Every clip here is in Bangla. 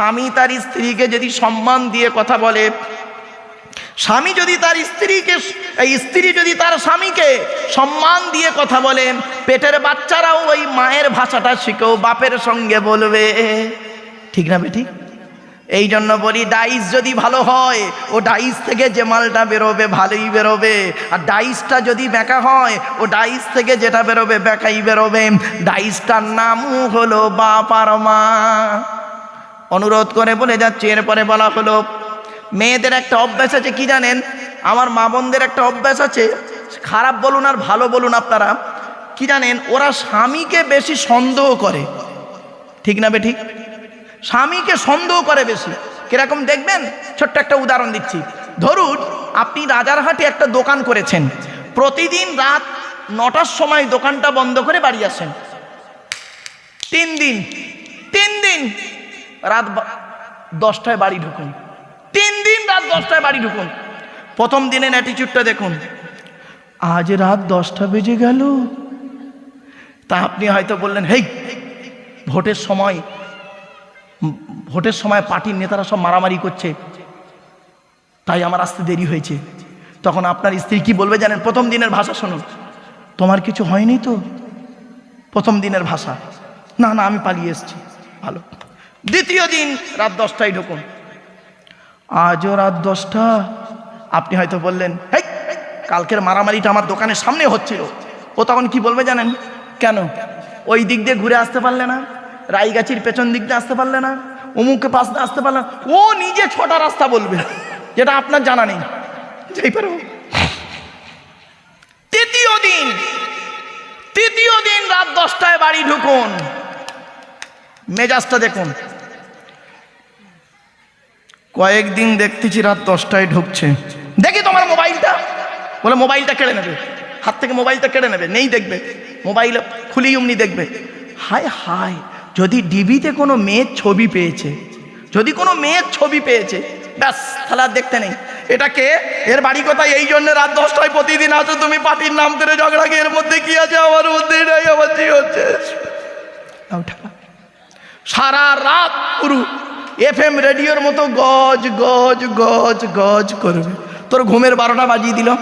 স্বামী তার স্ত্রীকে যদি সম্মান দিয়ে কথা বলে, স্বামী যদি তার স্ত্রীকে স্ত্রী যদি তার স্বামীকে সম্মান দিয়ে কথা বলেন পেটের বাচ্চারাও ওই মায়ের ভাষাটা শিখেও বাপের সঙ্গে বলবে। ঠিক না বেটি? এই জন্য বলি, ডাইস যদি ভালো হয়, ও ডাইস থেকে যে মালটা বেরোবে ভালোই বেরোবে। আর ডাইসটা যদি বেঁকা হয়, ও ডাইস থেকে যেটা বেরোবে বেঁকাই বেরোবে। ডাইসটার নামও হলো বাপ আর মা। অনুরোধ করে বলে যাচ্ছি, এরপরে বলা হলো, মেয়েদের একটা অভ্যাস আছে, কি জানেন? আমার মা বোনদের একটা অভ্যাস আছে, খারাপ বলুন আর ভালো বলুন আপনারা, কি জানেন? ওরা স্বামীকে বেশি সন্দেহ করে। ঠিক না বেঠিক স্বামীকে সন্দেহ করে বেশি। কীরকম দেখবেন? ছোট্ট একটা উদাহরণ দিচ্ছি। ধরুন, আপনি রাজারহাটে একটা দোকান করেছেন। প্রতিদিন রাত নটার সময় দোকানটা বন্ধ করে বাড়ি আসেন। তিন দিন। তিন দিন। রাত দশটায় বাড়ি ঢুকুন। তিন দিন রাত দশটায় বাড়ি ঢুকুন। প্রথম দিনের অ্যাটিচিউডটা দেখুন। আজ রাত দশটা বেজে গেল। তা আপনি হয়তো বললেন, হেই, ভোটের সময় ভোটের সময় পার্টির নেতারা সব মারামারি করছে। তাই আমার আসতে দেরি হয়েছে। তখন আপনার স্ত্রী কি বলবে জানেন? প্রথম দিনের ভাষা শুনুন তোমার কিছু হয়নি তো? প্রথম দিনের ভাষা। না না, আমি পালিয়ে এসেছি। ভালো। দ্বিতীয় দিন রাত দশটায় ঢুকুন। আজও রাত দশটা। আপনি হয়তো বললেন, হেই, কালকের মারামারিটা আমার দোকানের সামনে হচ্ছিল। ও তখন কি বলবে জানেন? কেন? ওই দিক দিয়ে ঘুরে আসতে পারলে না রাইগাছির পেছন দিক দিয়ে আসতে পারলে না অমুককে পাশ দিয়ে আসতে পারলে ও নিজে ছোটা রাস্তা বলবে, যেটা আপনার জানা নেই। যেই পারো। তৃতীয় দিন তৃতীয় দিন রাত দশটায় বাড়ি ঢুকুন। মেজাজটা দেখুন। কয়েকদিন দেখতেছি রাত দশটায় ঢুকছে। দেখি তোমার মোবাইলটা। বলে মোবাইলটা কেড়ে নেবে। হাত থেকে মোবাইলটা কেড়ে নেবে। নেই দেখবে। মোবাইল খুলি অমনি দেখবে। হায় হায় যদি ডিবিতে কোনো মেয়ের ছবি পেয়েছে যদি কোনো মেয়ের ছবি পেয়েছে ব্যাস তাহলে আর দেখতে নেই। এটাকে এর বাড়ি কোথায়? এই জন্য রাত দশটায় প্রতিদিন আছো তুমি। পার্টির নাম করে ঝগড়াকে এর মধ্যে কি আছে? আমার মধ্যে এটাই আমার কি হচ্ছে? সারা রাত পুরো এফ এম রেডিওর মতো গজ গজ গজ গজ করবে। তোর ঘুমের বারোটা বাজিয়ে দিল।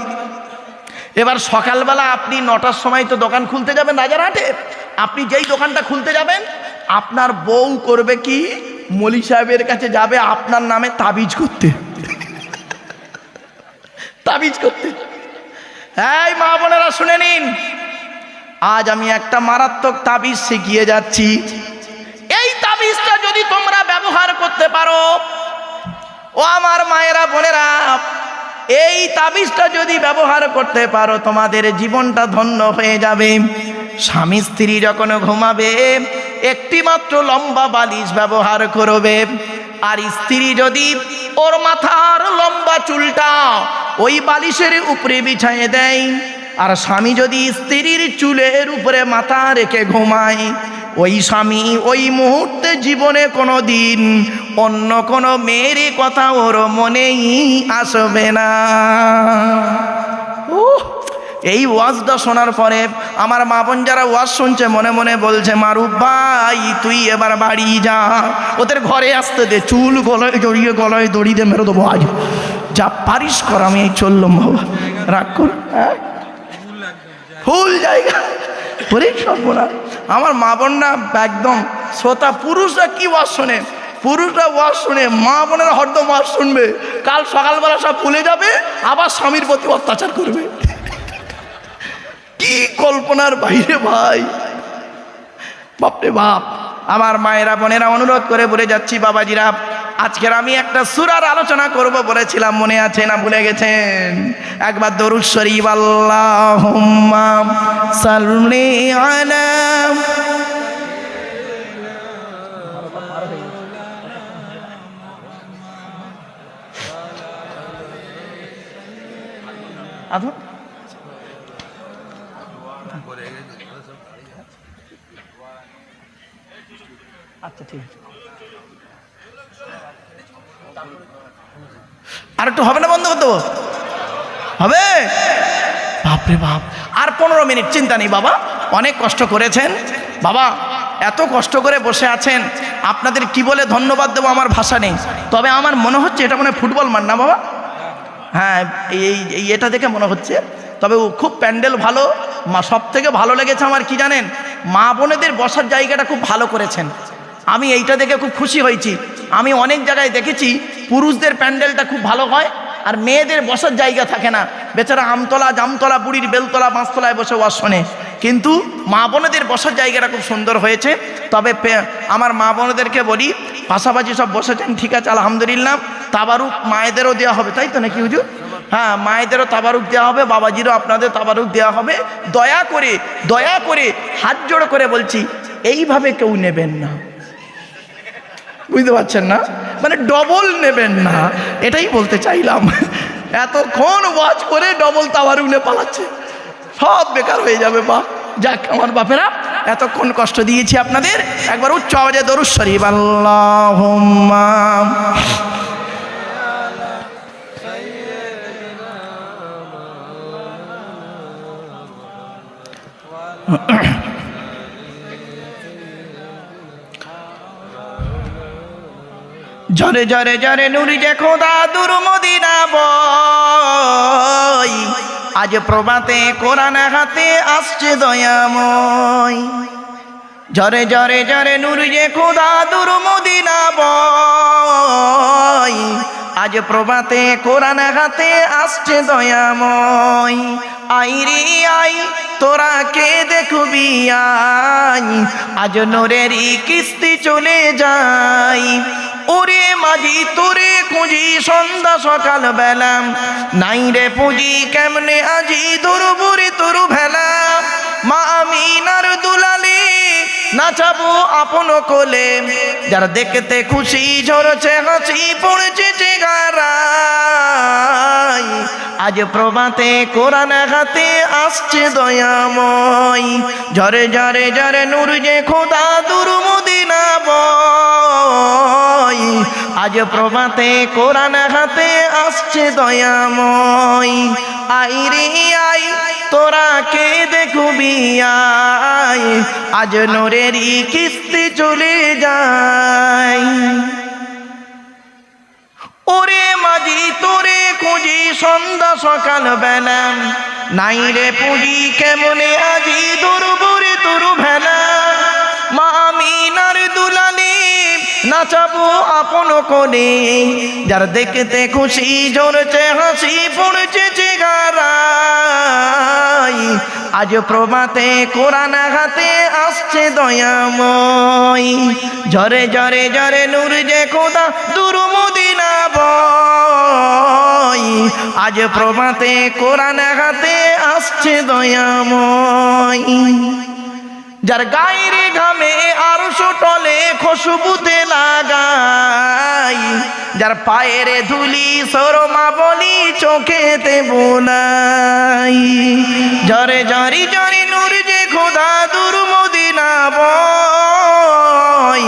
এবার সকালবেলা আপনি নটার সময় তো দোকান খুলতে যাবেন রাজারহাটে। আপনি যেই দোকানটা খুলতে যাবেন, আপনার বউ করবে কি? মলি সাহেবের কাছে যাবে আপনার নামে তাবিজ করতে। তাবিজ করতে। এই মা বোনেরা শুনে নিন। আজ আমি একটা মারাত্মক তাবিজ শিখিয়ে যাচ্ছি। যদি তোমরা ব্যবহার করতে পারো, ও আমার মায়েরা বোনেরা, এই তাবিজটা যদি ব্যবহার করতে পারো, তোমাদের জীবনটা ধন্য হয়ে যাবে। স্বামী স্ত্রী যখন ঘুমাবে, একটি মাত্র লম্বা বালিশ ব্যবহার করবে। আর স্ত্রী যদি ওর মাথার লম্বা চুলটা ওই বালিশের উপরে বিছাইয়ে দেয়, আর স্বামী যদি স্ত্রীর চুলের উপরে মাথা রেখে ঘুমায় ওই স্বামী ওই মুহূর্তে জীবনে কোনো দিন অন্য কোনো মেয়েরই কথা ওর মনেই আসবে না। এই ওয়াজটা শোনার পরে আমার মা বোন যারা ওয়াজ শুনছে, মনে মনে বলছে মারুফ ভাই, তুই এবার বাড়ি যা। ওদের ঘরে আসতে দে, চুল গলায় জড়িয়ে গলায় দড়ি দিয়ে মেরো দেবো আজ। যা পারিস কর, আমি এই চললাম, বাবা। রাগ কর হ্যাঁ? ফুল জায়গা। ওরে সর্বনা আমার মা বোনরা একদম শ্রোতা পুরুষরা কি ওয়াজ শোনে? পুরুষরা ওয়াজ শুনে, মা বোনেরা হরদম ওয়াজ শুনবে। কাল সকালবেলা সব ভুলে যাবে, আবার স্বামীর প্রতি অত্যাচার করবে। কি কল্পনার বাইরে ভাই। বাপরে বাপ। আমার মায়েরা বোনেরা অনুরোধ করে বলে যাচ্ছি, বাবাজিরা আজকের আমি একটা সুরার আলোচনা করব বলেছিলাম, মনে আছে না ভুলে গেছেন? একবার দরুদ শরীফ, আল্লাহুম্মা সাল্লি আলা আচ্ছা ঠিক আছে। আর একটু হবে না বন্ধ করতে হবে? বাপরে বাপ। আর পনেরো মিনিট চিন্তা নেই বাবা। অনেক কষ্ট করেছেন। বাবা, এত কষ্ট করে বসে আছেন। আপনাদের কি বলে ধন্যবাদ দেবো আমার ভাষা নেই। তবে আমার মনে হচ্ছে এটা মানে ফুটবল মাঠ না বাবা? হ্যাঁ এই এই এটা দেখে মনে হচ্ছে। তবে ও খুব প্যান্ডেল ভালো। মা সব থেকে ভালো লেগেছে আমার কি জানেন? মা বোনেদের বসার জায়গাটা খুব ভালো করেছেন। আমি এইটা দেখে খুব খুশি হয়েছি। আমি অনেক জায়গায় দেখেছি পুরুষদের প্যান্ডেলটা খুব ভালো হয় আর মেয়েদের বসার জায়গা থাকে না। বেচারা আমতলা, জামতলা, বুড়ির বেলতলা, বাঁশতলায় বসে ওয়াজ শোনে। কিন্তু মা বোনেদের বসার জায়গাটা খুব সুন্দর হয়েছে। তবে আমার মা বোনেদেরকে বলি, পাশাপাশি সব বসেছেন, ঠিক আছে, আলহামদুলিল্লাহ। তাবারুক মায়েদেরও দেওয়া হবে, তাই তো নাকি হুজুর? হ্যাঁ মায়েদেরও তাবারুক দেওয়া হবে, বাবাজিরও আপনাদের তাবারুক দেওয়া হবে। দয়া করে দয়া করে, হাত জোড় করে বলছি, এইভাবে কেউ নেবেন না। বুঝতে পারছেন না? মানে ডবল নেবেন না। এটাই বলতে চাইলাম। এতক্ষণ ওয়াচ করে ডবল তাওয়ার উনে পালাচ্ছে। সব বেকার হয়ে যাবে, বাপ। যাক, আমার বাপেরা, এতক্ষণ কষ্ট দিয়েছি আপনাদের। একবার উচ্চ আওয়াজে দরুদ শরীফ। আল্লাহুম্মা। জরে জরে জরে নুরি যে খোদা দুর মদিনা বই আজ প্রভাতে কোরআন হাতে আসছে দয়াময়। জরে জরে জরে নুরি যে খোদা দুর মদিনা বই আজ প্রভাতে কোরআন হাতে আসছে দয়াময়। আই রে, আই, তোরা কে দেখবি আজ নোরেরই কিস্তি চলে যাই ওরে মাঝি, তোরে খুঁজি সন্ধ্যা সকাল বেলা। নাই রে পুঁজি, কেমনে আজি দুর্বুরি তরু ভেলা? মা আমিনার দুলালি, নাচাবো আপন কোলে। যারা দেখতে খুশি ঝরছে হাসি, পড়ছে চেগারাই আজ প্রভাতে কোরআন হাতে আসছে দয়াময়। ঝরে ঝরে ঝরে নূর যে খোদা দুর্মদিনা বয় আজ প্রভাতে কোরআন হাতে আসছে দয়াময়। আই রে আই, তোরা কে দেখবি আই? আজ নোরেরই কিস্তি চলে যায়। ওরে মাঝি, তোরে খুঁজি সন্ধ্যা সকাল বেলা। নাই রে পুঁজি, কেমনে আজি দুর্বরে তরু ভেলা? আমিনার দুলালি, নাচাবো আপন কোনে যার দেখতে খুশি ঝরছে হাসি, পড়ছে চেগারাই আজ প্রভাতে কোরআন হাতে আসছে দয়াময়। ঝরে ঝরে ঝরে নূর যে খোদা দুর্মদিনা বয়। আজ প্রভাতে কোরআন হাতে আসছে দয়াময়। যার গায়ের ঘামে আর টলে খুশবুতে লাগাই, যার পায়ের ধুলি সরমা বলি চোখেতে বোনাই। জরে জরি জরি নূর যে খোদা দুর্মদিনা বয়,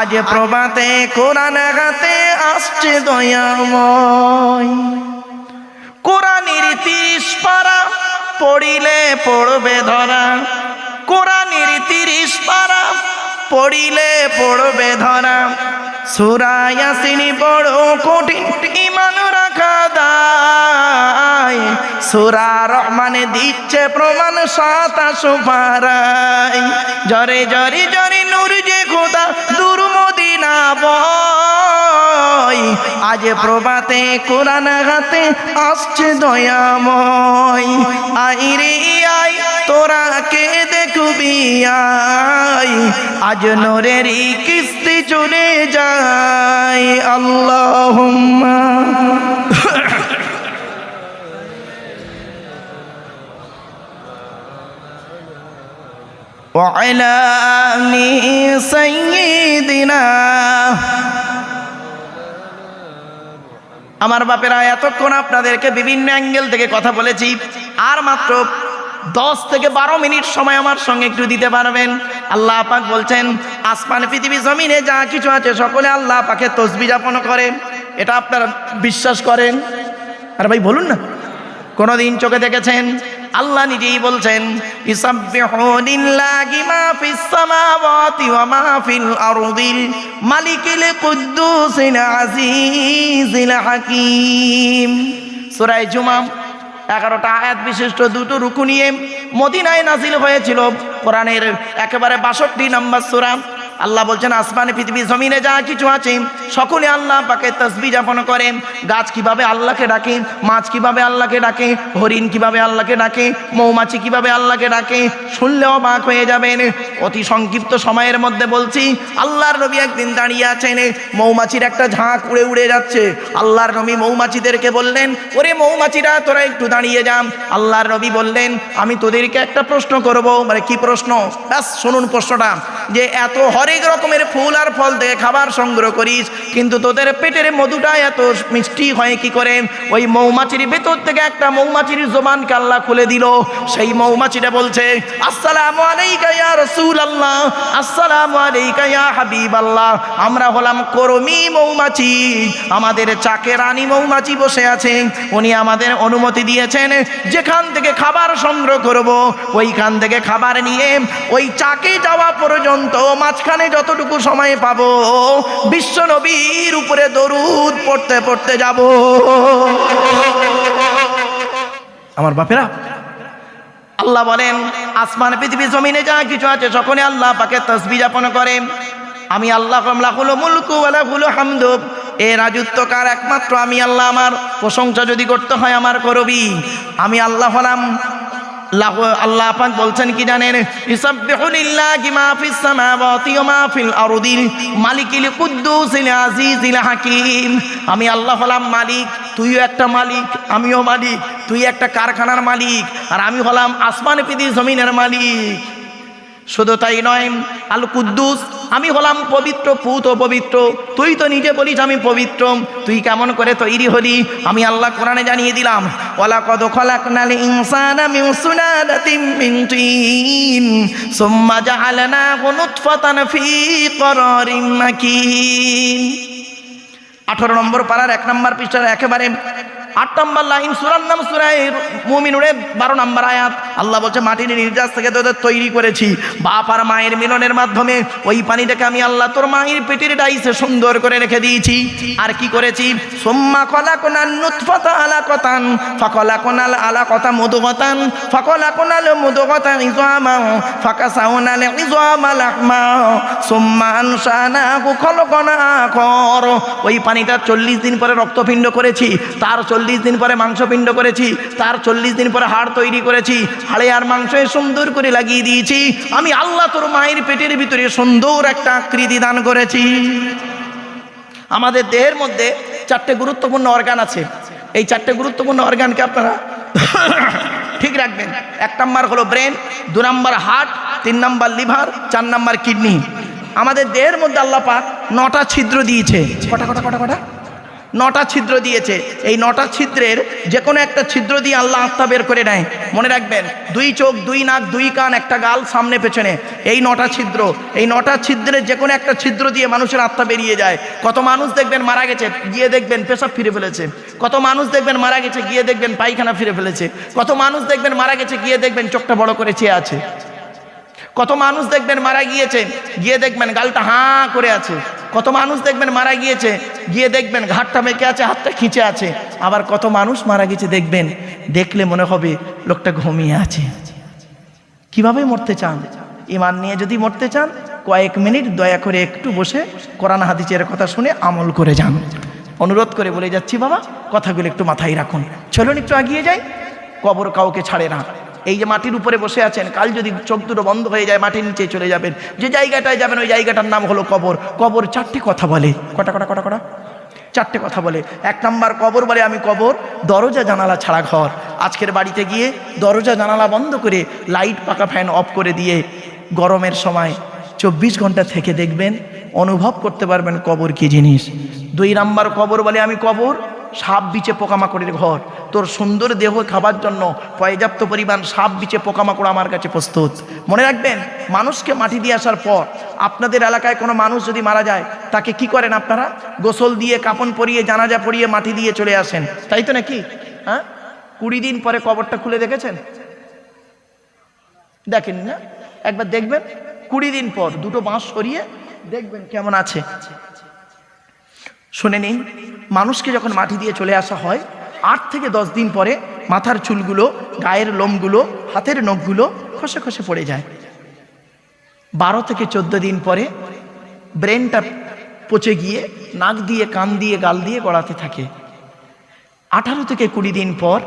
আজ প্রভাতে কোরআন হাতে আসছে দয়াময়। কোরআনের তিরিশ পারা পড়িলে পড়বে ধরা কোরআনের তিরিশ পারা পড়িলে পড়বে ধরা। সুরায়াসিনী বড় কঠিন ইমান রাখা দায়। সুরা রহমানে দিচ্ছে প্রমাণ সাতাশ পারাই জরে জরে জরে নূর যে খোদা দুর্মদিনা বয়। আজ প্রভাতে কোরআন হাতে আসছে দয়াময়। আই রে আই, তোরা কে দেখবি আই আজ নোরেরই কিস্তি চলে যায় আল্লাহ وعلى آل سيدنا আমার বাপেরা এতক্ষণ আপনাদেরকে বিভিন্ন অ্যাঙ্গেল থেকে কথা বলেছি আর মাত্র দশ থেকে বারো মিনিট সময় আমার সঙ্গে একটু দিতে পারবেন। আল্লাহ পাক বলছেন, আসমান, পৃথিবী, জমিনে যা কিছু আছে সকলে আল্লাহ পাকে তসবি যাপন করে। এটা আপনারা বিশ্বাস করেন? আর ভাই, বলুন না। কোনদিন চোখে দেখেছেন? আল্লাহ নিজেই বলছেন হাকীম। সূরা জুমা এগারোটা আয়াত বিশিষ্ট দুটো রুকু নিয়ে মদিনায় নাজিল হয়েছিল। কোরআনের একেবারে বাষট্টি নম্বর সূরা। আল্লাহ বলছেন, আসমানে পৃথিবী জমিনে যা কিছু আছে, সকলে আল্লাহ পাকে তসবি যাপন করে। গাছ কীভাবে আল্লাহকে ডাকে, মাছ কীভাবে আল্লাহকে ডাকে, হরিণ কীভাবে আল্লাহকে ডাকে, মৌমাছি কীভাবে আল্লাহকে ডাকে শুনলেও বাক হয়ে যাবেন। অতি সংক্ষিপ্ত সময়ের মধ্যে বলছি, আল্লাহর নবী একদিন দাঁড়িয়ে আছেন, মৌমাছির একটা ঝাঁক উড়ে উড়ে যাচ্ছে। আল্লাহর নবী মৌমাছিদেরকে বললেন, ওরে মৌমাছিরা, তোরা একটু দাঁড়িয়ে যাম আল্লাহর নবী বললেন, আমি তোদেরকে একটা প্রশ্ন করব। মানে কি প্রশ্ন? ব্যাস, শুনুন প্রশ্নটা। যে এত হরেক রকমের ফুল আর ফল থেকে খাবার সংগ্রহ করিস, কিন্তু তোদের পেটের মধুটা এত মিষ্টি হয় কি করে? ওই মৌমাছির ভেতর থেকে একটা মৌমাছির জবানকে আল্লাহ খুলে দিল। সেই মৌমাছিটা বলছে, আসসালামু আলাইকা ইয়া রাসূলুল্লাহ, আসসালামু আলাইকা ইয়া হাবিবাল্লাহ। আমরা হলাম করমি মৌমাছি। আমাদের চাকে রানী মৌমাছি বসে আছে। উনি আমাদের অনুমতি দিয়েছেন, যেখান থেকে খাবার সংগ্রহ করব, ওইখান থেকে খাবার নিয়ে ওই চাকে যাওয়া পর্যন্ত মাঝখানে যতটুকু সময় পাবো, বিশ্ব নবীর উপরে দরুদ পড়তে পড়তে যাব। আমার বাপেরা, আল্লাহ বলেন, আসমান, পৃথিবী, জমিনে যা কিছু আছে, সকলে আল্লাহ পাকে তসবি যাপন করে। আমি আল্লাহ লাহুল মুলকু আলাহুল হামদ। এ রাজত্বকার একমাত্র আমি আল্লাহ আমার। প্রশংসা যদি করতে হয় আমার করবি। আমি আল্লাহ হলাম লাহ- আল্লাহ পাক বলছেন কি জানেন? আমি আল্লাহ হলাম মালিক, তুইও একটা মালিক, আমিও মালিক, তুই একটা কারখানার মালিক, আর আমি হলাম আসমান পৃথিবী জমিনের মালিক। শুধু তাই নয় আল কুদ্দুস আমি হলাম পবিত্র, পুত ও পবিত্র। তুই তো নিজে বলিস আমি পবিত্র। তুই কেমন করে তৈরি হলি? আমি আল্লাহ কোরআনে জানিয়ে দিলাম ওয়ালা কদ খলাকনাল ইনসানা মিন সুলালাতিন মিন তিন, সুম্মা জাআলনাহু নুতফাতান ফি করারিম মাকিন। আঠারো নম্বর পাড়ার এক নম্বর পৃষ্ঠার একেবারে আট নম্বর লাইন, সুরার নাম সুরায় মুমিনুরে বারো নম্বর আয়াত। আল্লাহ বলছে, মাটির নির্যাস থেকে তোদের তৈরি করেছি। বাপ আর মায়ের মিলনের মাধ্যমে ওই পানিটাকে আমি আল্লাহ তোর মায়ের পেটের ডাইসে সুন্দর করে রেখে দিয়েছি। আর কি করেছি? সোম্মা কলা কোনাল নুৎফতা আলা কতান ফাকলা কোনাল আলা কথা মধুগতান ফাকলা কোনাল মধুগতান ইজামা ফাঁকা সাউনাল ইজামা লাহমা। সোম্মা আনসানা খলকনা কর ওই পানিটা চল্লিশ দিন পরে রক্তপিণ্ড করেছি। তার চল্লিশ দিন পরে মাংসপিণ্ড করেছি, তার চল্লিশ দিন পরে হাড় তৈরি করেছি, হাড়ে আর মাংসে সুন্দর করে লাগিয়ে দিয়েছি, আমি আল্লাহ তোর মায়ের পেটের ভিতরে সুন্দর একটা আকৃতি দান করেছি। আমাদের দেহের মধ্যে চারটে গুরুত্বপূর্ণ অর্গান আছে। এই চারটে গুরুত্বপূর্ণ অর্গানকে আপনারা ঠিক রাখবেন। এক নম্বর হলো ব্রেন দু নম্বর হার্ট তিন নাম্বার লিভার চার নাম্বার কিডনি আমাদের দেহের মধ্যে আল্লাহ নটা ছিদ্র দিয়েছে। কটা কটা কটা কটা? নটা ছিদ্র দিয়েছে। এই নটা ছিদ্রের যে কোনো একটা ছিদ্র দিয়ে আল্লাহ আত্মা বের করে নেয়। মনে রাখবেন, দুই চোখ, দুই নাক, দুই কান, একটা গাল সামনে পেছনে। এই নটা ছিদ্র, এই নটা ছিদ্রের যে কোনো একটা ছিদ্র দিয়ে মানুষের আত্মা বেরিয়ে যায়। কত মানুষ দেখবেন মারা গেছে, গিয়ে দেখবেন পেশাব ফিরে ফেলেছে। কত মানুষ দেখবেন মারা গেছে, গিয়ে দেখবেন পায়খানা ফিরে ফেলেছে। কত মানুষ দেখবেন মারা গেছে, গিয়ে দেখবেন চোখটা বড় করে চেয়ে আছে। কত মানুষ দেখবেন মারা গিয়েছে, গিয়ে দেখবেন গালটা হাঁ করে আছে। কত মানুষ দেখবেন মারা গিয়েছে, গিয়ে দেখবেন ঘাটটা মেকে আছে, হাতটা খিঁচে আছে, আবার কত মানুষ মারা গেছে দেখবেন, দেখলে মনে হবে লোকটা ঘুমিয়ে আছে। কীভাবে মরতে চান? ইমান নিয়ে যদি মরতে চান, কয়েক মিনিট দয়া করে একটু বসে কোরআন হাদিসের কথা শুনে আমল করে যান। অনুরোধ করে বলে যাচ্ছি বাবা, কথাগুলো একটু মাথায় রাখুন। চলুন একটু এগিয়ে যাই, কবর কাউকে ছাড়ে না। এই যে মাটির উপরে বসে আছেন, কাল যদি চোখ দুটো বন্ধ হয়ে যায়, মাটির নিচে চলে যাবেন। যে জায়গাটায় যাবেন, ওই জায়গাটার নাম হলো কবর। কবর চারটি কথা বলে। কটা কটা কটা কটা? চারটে কথা বলে। এক নাম্বার কবর বলে, আমি কবর, দরজা, জানালা ছাড়া ঘর। আজকের বাড়িতে গিয়ে দরজা, জানালা বন্ধ করে লাইট, পাকা ফ্যান অফ করে দিয়ে গরমের সময় চব্বিশ ঘণ্টা থেকে দেখবেন, অনুভব করতে পারবেন কবর কি জিনিস। দুই নাম্বার কবর বলে, আমি কবর সাপ বিচে পোকামাকড়ের ঘর। তোর সুন্দর দেহ খাবার জন্য পর্যাপ্ত পরিমাণ সাপ বিচে পোকামাকড় আমার কাছে প্রস্তুত। মনে রাখবেন, মানুষকে মাটি দিয়ে আসার পর আপনাদের এলাকায় কোনো মানুষ যদি মারা যায়, তাকে কি করেন আপনারা? গোসল দিয়ে, কাপন পরিয়ে, জানাজা পরিয়ে মাটি দিয়ে চলে আসেন। তাই তো নাকি? হ্যাঁ? কুড়ি দিন পরে কবরটা খুলে দেখেছেন? দেখেন না? একবার দেখবেন, কুড়ি দিন পর দুটো বাঁশ সরিয়ে দেখবেন কেমন আছে। শুনে নিন, মানুষকে যখন মাটি দিয়ে চলে আসা হয়, আট থেকে দশ দিন পরে মাথার চুলগুলো, গায়ের লোমগুলো, হাতের নখগুলো খসে খসে পড়ে যায়। বারো থেকে চোদ্দ দিন পরে ব্রেনটা পচে গিয়ে নাক দিয়ে, কান দিয়ে, গাল দিয়ে গড়াতে থাকে। আঠারো থেকে কুড়ি দিন পর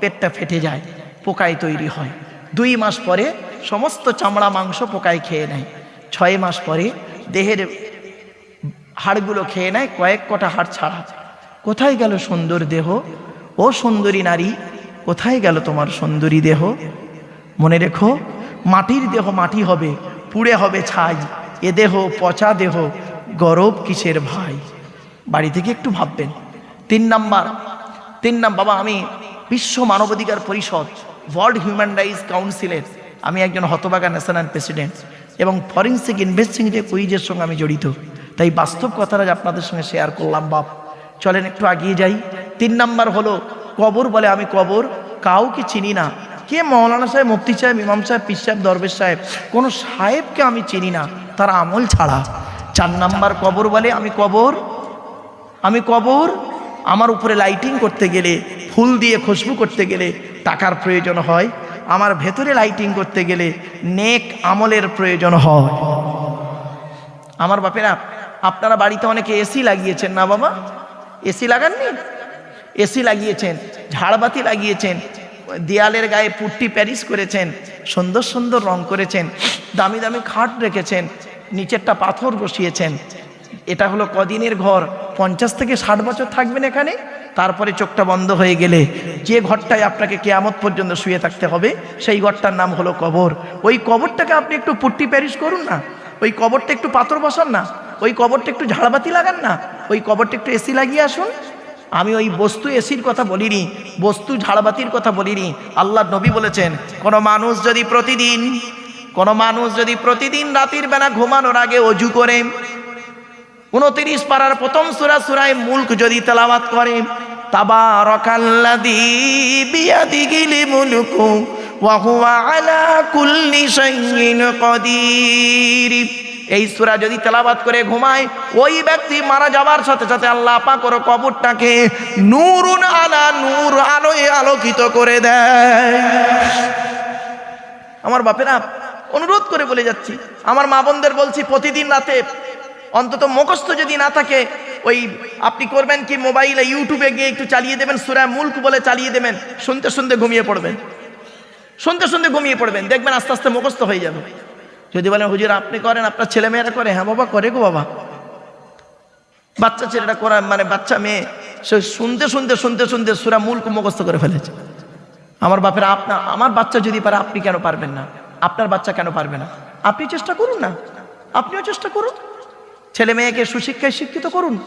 পেটটা ফেটে যায়, পোকায় তৈরি হয়। দুই মাস পরে সমস্ত চামড়া, মাংস পোকায় খেয়ে নেয়। ছয় মাস পরে দেহের হাড়গুলো খেয়ে নেয়, কয়েক কটা হাড় ছাড়া। কোথায় গেল সুন্দর দেহ? ও সুন্দরী নারী, কোথায় গেল তোমার সুন্দরী দেহ? মনে রেখো, মাটির দেহ মাটি হবে, পুড়ে হবে ছাই। এ দেহ পচা দেহ, গরব কিসের ভাই? বাড়ি থেকে একটু ভাববেন। তিন নাম্বার, তিন নাম বাবা, আমি বিশ্ব মানবাধিকার পরিষদ, ওয়ার্ল্ড হিউম্যান রাইটস কাউন্সিলের, আমি একজন হতবাগা ন্যাশনাল প্রেসিডেন্ট এবং ফরেন্সিক ইনভেস্টিগেটিভ কুইজের সঙ্গে আমি জড়িত। তাই বাস্তব কথাটা আপনাদের সঙ্গে শেয়ার করলাম, বাপ। চলেন, একটু এগিয়ে যাই। তিন নাম্বার হলো, কবর বলে আমি কবর, কাউকে চিনি না। কে মৌলানা সাহেব, মুফতি সাহেব, ইমাম সাহেব পিস সাহেব, দরবেশ সাহেব, কোনো সাহেবকে আমি চিনি না, তার আমল ছাড়া। চার নাম্বার কবর বলে আমি কবর আমি কবর, আমার উপরে লাইটিং করতে গেলে, ফুল দিয়ে খুশবু করতে গেলে টাকার প্রয়োজন হয়। আমার ভেতরে লাইটিং করতে গেলে নেক আমলের প্রয়োজন হয়। আমার বাপেরা আপনারা বাড়িতে অনেকে এসি লাগিয়েছেন, না বাবা? এসি লাগাননি? এসি লাগিয়েছেন, ঝাড়বাতি লাগিয়েছেন, দেয়ালের গায়ে পুট্টি প্যারিস করেছেন, সুন্দর সুন্দর রং করেছেন, দামি দামি খাট রেখেছেন, নিচেরটা পাথর বসিয়েছেন। এটা হলো কদিনের ঘর, পঞ্চাশ থেকে ষাট বছর থাকবেন এখানে, তারপরে চোখটা বন্ধ হয়ে গেলে যে ঘরটায় আপনাকে কেয়ামত পর্যন্ত শুয়ে থাকতে হবে, সেই ঘরটার নাম হলো কবর। ওই কবরটাকে আপনি একটু পুট্টি প্যারিস করুন না, ওই কবরটা একটু পাথর বসান না ওই কবরটা একটু ঝাড়বাতি লাগান না, ওই কবরটা একটু এসি লাগিয়ে আসুন। আমি ওই বস্তু এসির কথা বলিনি, বস্তু ঝাড়বাতির কথা বলিনি। আল্লাহ নবী বলেছেন, কোনো মানুষ যদি প্রতিদিন, কোনো মানুষ যদি প্রতিদিন রাতের বেলা ঘুমানোর আগে অজু করে, উনত্রিশ পাড়ার প্রথম সুরা সুরায় মুল্ক যদি তেলাওয়াত করে শাইইন কাদির। এই সুরা যদি তেলাওয়াত করে ঘুমায়, ওই ব্যক্তি মারা যাওয়ার সাথে সাথে আল্লাহ পাক ওর কবরটাকে নূরুন আলা নূর আলোয় আলোকিত করে দেয়। আমার বাপেরা, অনুরোধ করে বলে যাচ্ছি, আমার মা বোনদের বলছি, প্রতিদিন রাতে অন্তত মুখস্থ যদি না থাকে, ওই আপনি করবেন কি, মোবাইলে, ইউটিউবে গিয়ে একটু চালিয়ে দেবেন, সুরা মুল্ক বলে চালিয়ে দেবেন, শুনতে শুনতে ঘুমিয়ে পড়বেন। শুনতে শুনতে ঘুমিয়ে পড়বেন, দেখবেন আস্তে আস্তে মুখস্থ হয়ে যাবে। যদি বলেন, হুজুর, আপনি করেন, আপনার ছেলে মেয়েরা করে। হ্যাঁ বাবা, করে গো বাবা। বাচ্চা ছেলেটা করা মানে বাচ্চা মেয়ে, সে শুনতে শুনতে শুনতে শুনতে সুরা মূল মুখস্থ করে ফেলেছে। আমার বাপের আপনার আমার বাচ্চা যদি পারে, আপনি কেন পারবেন না? আপনার বাচ্চা কেন পারবে না? আপনি চেষ্টা করুন না। আপনিও চেষ্টা করুন। ছেলে মেয়েকে সুশিক্ষায় শিক্ষিত করুন।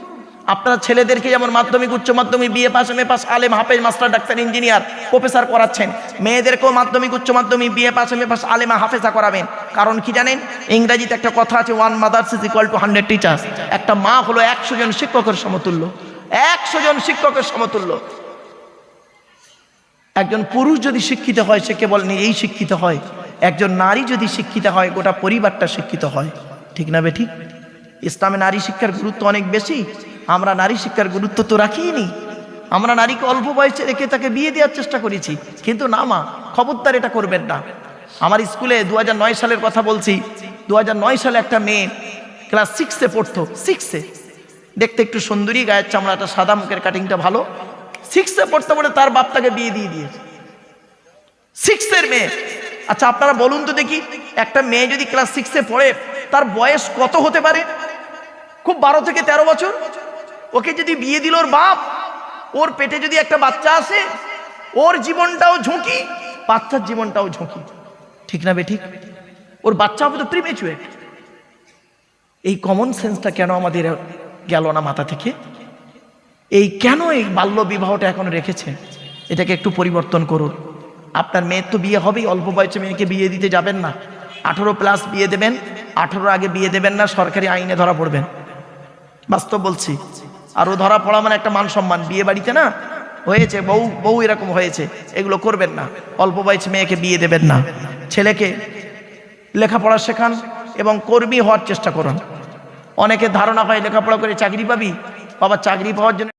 আপনারা ছেলেদেরকে যেমন মাধ্যমিক, উচ্চ মাধ্যমিক BA pass M A pass আলেম, হাফেজ মাস্টার ডাক্তার ইঞ্জিনিয়ার প্রফেসর করাচ্ছেন। মেয়েদেরকেও মাধ্যমিক, উচ্চ মাধ্যমিক BA pass M A pass আলেমা, হাফেজা করাবেন। কারণ কি জানেন? ইংরাজিতে একটা কথা আছে one mothers is equal to hundred teachers একটা মা হলো একশো জন শিক্ষকের সমতুল্য। একশো জন শিক্ষকের সমতুল্য। একজন পুরুষ যদি শিক্ষিত হয়, সে কেবল নিজেই শিক্ষিত হয়। একজন নারী যদি শিক্ষিত হয়, গোটা পরিবারটা শিক্ষিত হয়। ঠিক না বে ঠিক ইসলামে নারী শিক্ষার গুরুত্ব অনেক বেশি। আমরা নারী শিক্ষার গুরুত্ব তো রাখিনি আমরা নারীকে অল্প বয়সে রেখে তাকে বিয়ে দেওয়ার চেষ্টা করেছি। কিন্তু না মা, খবরদার এটা করবেন না। আমার স্কুলে দু হাজার নয় সালের কথা বলছি। দু হাজার নয় সালে একটা মেয়ে ক্লাস সিক্সে পড়তো। সিক্সে দেখতে একটু সুন্দরী, গায়ের চামড়াটা সাদা, মুখের কাটিংটা ভালো। সিক্সে পড়তে পড়ে তার বাপ তাকে বিয়ে দিয়ে দিয়েছে। সিক্সের মেয়ে। আচ্ছা আপনারা বলুন তো দেখি, একটা মেয়ে যদি ক্লাস সিক্সে পড়ে, তার বয়স কত হতে পারে? খুব বারো থেকে তেরো বছর? ওকে যদি বিয়ে দিল ওর বাপ, ওর পেটে যদি একটা বাচ্চা আসে, ওর জীবনটাও ঝুঁকি, বাচ্চার জীবনটাও ঝুঁকি। ঠিক না বেঠিক ওর বাচ্চা হবে তো প্রিমেচুয়েট এই কমন সেন্সটা কেন আমাদের গেল না মাথা থেকে? এই কেন এই বাল্য বিবাহটা এখন রেখেছে? এটাকে একটু পরিবর্তন করুন। আপনার মেয়ের তো বিয়ে হবেই, অল্প বয়সে মেয়েকে বিয়ে দিতে যাবেন না। আঠেরো প্লাস বিয়ে দেবেন আঠেরো আগে বিয়ে দেবেন না, সরকারি আইনে ধরা পড়বেন। বাস্তব বলছি। আর ও ধরা পড়া মানে একটা মান সম্মান। বিয়ে বাড়িতে না হয়েছে, বউ বউ এরকম হয়েছে, এগুলো করবেন না। অল্প বয়স মেয়েকে বিয়ে দেবেন না। ছেলেকে লেখাপড়া শেখান এবং কর্মী হওয়ার চেষ্টা করুন। অনেকে ধারণা হয় লেখাপড়া করে চাকরি পাবি, বাবা চাকরি পাওয়ার জন্য